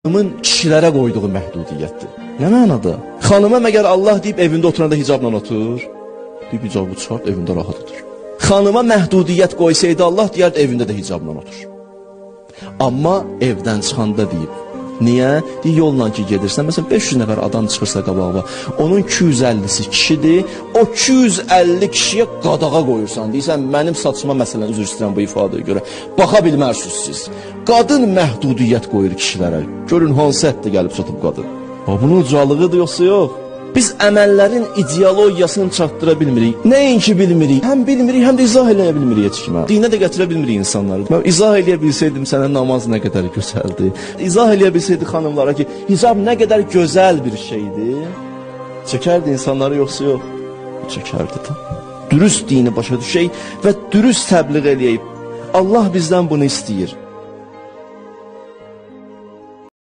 Xanımın kişilərə qoyduğu məhdudiyyətdir. Nə mənada? Xanıma məgər Allah deyib evində oturanda hicabla otur? Deyib hicabı çıxart, evində rahat otur. Xanıma məhdudiyyət qoysaydı Allah deyərdi evində də hicabla otur. Amma evdən çıxanda deyib. Niyə? Deyir yolla ki gedirsən, məsələn 500 nəfər adam çıxırsa qabağına, onun 250-si kişidir. O 250 kişiyə qadağa qoyursan. Deyirsən mənim saçıma məsələn üzr istəyirəm bu ifadəyə görə. Baxa bilmərsiniz siz. Qadın məhdudiyyət qoyur kişilərə. Görün hansı həddə gəlib çatıb qadın. Ha bunun ucalığıdır yoxsa yox? Biz əməllərin ideologiyasını çatdıra bilmirik. Nəinki bilmirik, həm bilmirik, həm də izah eləyə bilmirik heç kimə. Dinə də gətirə bilmirik insanları. Mən izah eləyə bilsəydim sənə namaz nə qədər gözəldir. İzah eləyə bilsəydi xanımlara ki, hicab nə qədər gözəl bir şeydir. Çəkərdi insanları yoxsa yox? Çəkərdi də. Dürüst dini başa düşək və dürüst təbliğ eləyib. Allah bizdən bunu istəyir.